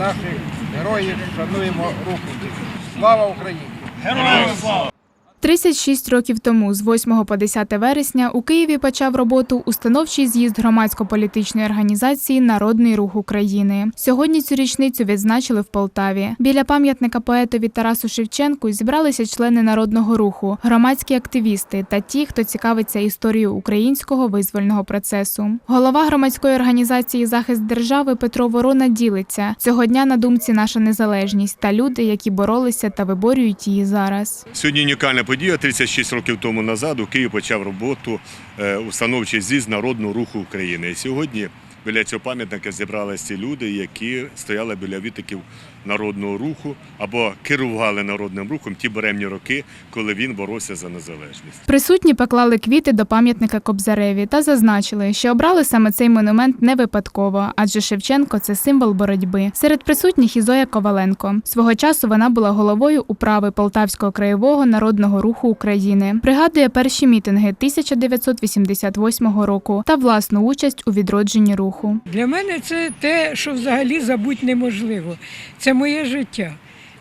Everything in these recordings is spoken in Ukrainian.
наших героїв, шануємо руку. Слава Україні! 36 років тому, з 8 по 10 вересня, у Києві почав роботу установчий з'їзд громадсько-політичної організації Народний рух України. Сьогодні цю річницю відзначили в Полтаві. Біля пам'ятника поетові Тарасу Шевченку зібралися члени народного руху, громадські активісти та ті, хто цікавиться історією українського визвольного процесу. Голова громадської організації Захист держави Петро Ворона ділиться цього дня на думці наша незалежність та люди, які боролися та виборюють її зараз. Сьогодні унікальна подія. 36 років тому назад у Києві почав роботу е, установчий з'їзд Народного руху України. Сьогодні біля цього пам'ятника зібралися люди, які стояли біля вітиків народного руху або керували народним рухом ті беремні роки, коли він боровся за незалежність. Присутні поклали квіти до пам'ятника Кобзареві та зазначили, що обрали саме цей монумент не випадково, адже Шевченко це символ боротьби. Серед присутніх і Зоя Коваленко. Свого часу вона була головою управи Полтавського краєвого народного руху України. Пригадує перші мітинги 1988 року та власну участь у відродженні руху. Для мене це те, що взагалі забути неможливо. Це моє життя.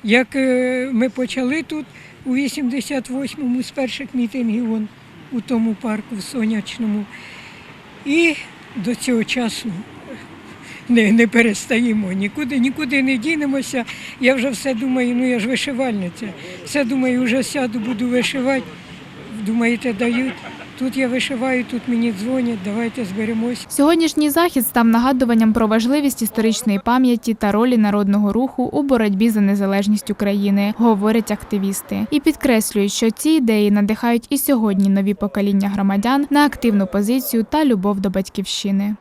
Як е, ми почали тут у 88-му з перших мітингів вон, у тому парку в сонячному. І до цього часу не, не перестаємо, нікуди, нікуди не дінемося. Я вже все думаю, ну я ж вишивальниця. Все думаю, вже сяду, буду вишивати. Думаєте, дають. Тут я вишиваю, тут мені дзвонять, давайте зберемось. Сьогоднішній захід став нагадуванням про важливість історичної пам'яті та ролі народного руху у боротьбі за незалежність України, говорять активісти, і підкреслюють, що ці ідеї надихають і сьогодні нові покоління громадян на активну позицію та любов до батьківщини.